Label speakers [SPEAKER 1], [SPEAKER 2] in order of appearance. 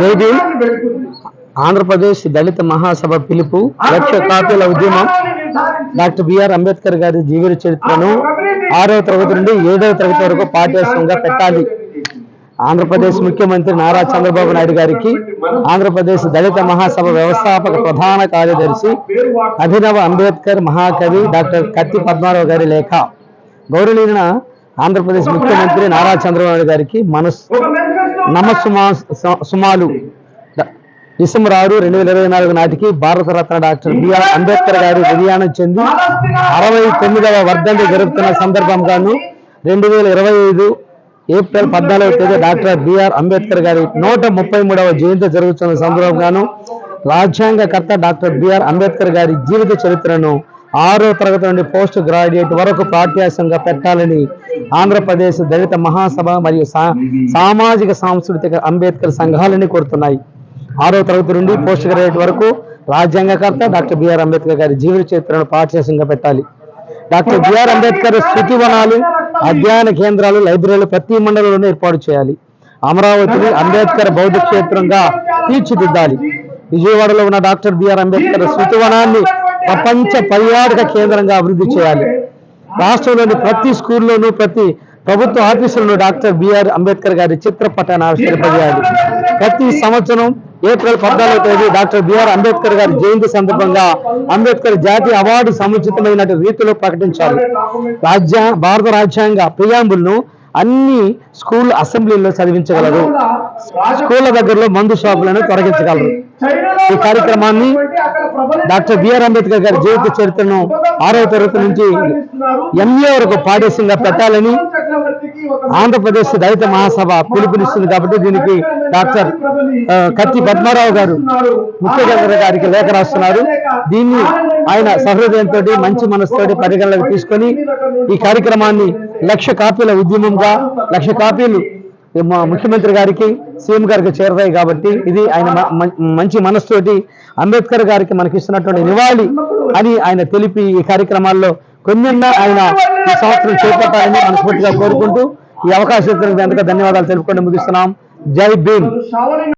[SPEAKER 1] జై భీమ్. ఆంధ్రప్రదేశ్ దళిత మహాసభ పిలుపు లక్ష కాపీల ఉద్యమం. డాక్టర్ బిఆర్ అంబేద్కర్ గారి జీవిత చరిత్రను ఆరవ తరగతి నుండి ఏడవ తరగతి వరకు పాఠ్యాంశంగా పెట్టాలి. ఆంధ్రప్రదేశ్ ముఖ్యమంత్రి నారా చంద్రబాబు నాయుడు గారికి ఆంధ్రప్రదేశ్ దళిత మహాసభ వ్యవస్థాపక ప్రధాన కార్యదర్శి అభినవ అంబేద్కర్ మహాకవి డాక్టర్ కత్తి పద్మారావు గారి లేఖ. గౌరవనీయున ఆంధ్రప్రదేశ్ ముఖ్యమంత్రి నారా చంద్రబాబు నాయుడు గారికి మనస్ నమ స- సుమాలు. డిసెంబర్ ఆరు రెండు వేల ఇరవై నాలుగు నాటికి భారతరత్న డాక్టర్ బిఆర్ అంబేద్కర్ గారి నిర్యాణం చెంది అరవై తొమ్మిదవ వర్ధంతి జరుపుతున్న సందర్భంగాను రెండు వేల ఇరవై ఐదు ఏప్రిల్ పద్నాలుగవ తేదీ డాక్టర్ బిఆర్ అంబేద్కర్ గారి నూట ముప్పై మూడవ జయంతి జరుగుతున్న సందర్భంగాను రాజ్యాంగకర్త డాక్టర్ బిఆర్ అంబేద్కర్ గారి జీవిత చరిత్రను ఆరో తరగతి నుండి పోస్ట్ గ్రాడ్యుయేట్ వరకు పాఠ్యాంశంగా పెట్టాలని ఆంధ్రప్రదేశ్ దళిత మహాసభ మరియు సా- సామాజిక సాంస్కృతిక అంబేద్కర్ సంఘాలని కోరుతున్నాయి. ఆరో తరగతి నుండి పోస్ట్ గ్రాడ్యుయేట్ వరకు రాజ్యాంగకర్త డాక్టర్ బిఆర్ అంబేద్కర్ గారి జీవిత చరిత్రను పాఠ్యాంశంగా పెట్టాలి. డాక్టర్ బిఆర్ అంబేద్కర్ శృతివనాలు అధ్యయన కేంద్రాలు లైబ్రరీలు ప్రతి మండలంలోనూ ఏర్పాటు చేయాలి. అమరావతిని అంబేద్కర్ బౌద్ధ క్షేత్రంగా తీర్చిదిద్దాలి. విజయవాడలో ఉన్న డాక్టర్ బిఆర్ అంబేద్కర్ శృతివనాన్ని ప్రపంచ పర్యాటక కేంద్రంగా అభివృద్ధి చేయాలి. రాష్ట్రంలోని ప్రతి స్కూల్లోనూ ప్రతి ప్రభుత్వ ఆఫీసులను డాక్టర్ బిఆర్ అంబేద్కర్ గారి చిత్రపటాన్ని ఆవిష్కరింపజేయాలి. ప్రతి సంవత్సరం ఏప్రిల్ పద్నాలుగో తేదీ డాక్టర్ బిఆర్ అంబేద్కర్ గారి జయంతి సందర్భంగా అంబేద్కర్ జాతీయ అవార్డు సముచితమైన రీతిలో ప్రకటించాలి రాజ్యా భారత రాజ్యాంగ ప్రియాంబుల్ను అన్ని స్కూల్ అసెంబ్లీల్లో చదివించగలరు. స్కూళ్ళ దగ్గరలో మందు షాపులను తొలగించగలరు. ఈ కార్యక్రమాన్ని డాక్టర్ బిఆర్ అంబేద్కర్ గారి జీవిత చరిత్రను ఆరవ తరగతి నుంచి ఎంఏ వరకు పాఠ్యాంశంగా పెట్టాలని ఆంధ్రప్రదేశ్ దళిత మహాసభ పిలుపునిస్తుంది కాబట్టి దీనికి డాక్టర్ కత్తి పద్మారావు గారు ముఖ్యమంత్రి గారికి లేఖ రాస్తున్నారు. దీన్ని ఆయన సహృదయంతో మంచి మనసుతో పరిగణలోకి తీసుకొని ఈ కార్యక్రమాన్ని లక్ష కాపీల ఉద్యమంగా లక్ష కాపీలు ముఖ్యమంత్రి గారికి సీఎం గారికి చేరతాయి కాబట్టి ఇది ఆయన మంచి మనసుతోటి అంబేద్కర్ గారికి మనకి ఇస్తున్నటువంటి నివాళి అని ఆయన తెలిపి ఈ కార్యక్రమాల్లో కొన్నిన్నా ఆయన ఈ సంవత్సరం చేపట్టాలని మనస్ఫూర్తిగా కోరుకుంటూ ఈ అవకాశం ఇచ్చినందుకు ఎంతగా ధన్యవాదాలు తెలుపుకుంటూ ముగిస్తున్నాం. జై భీమ్.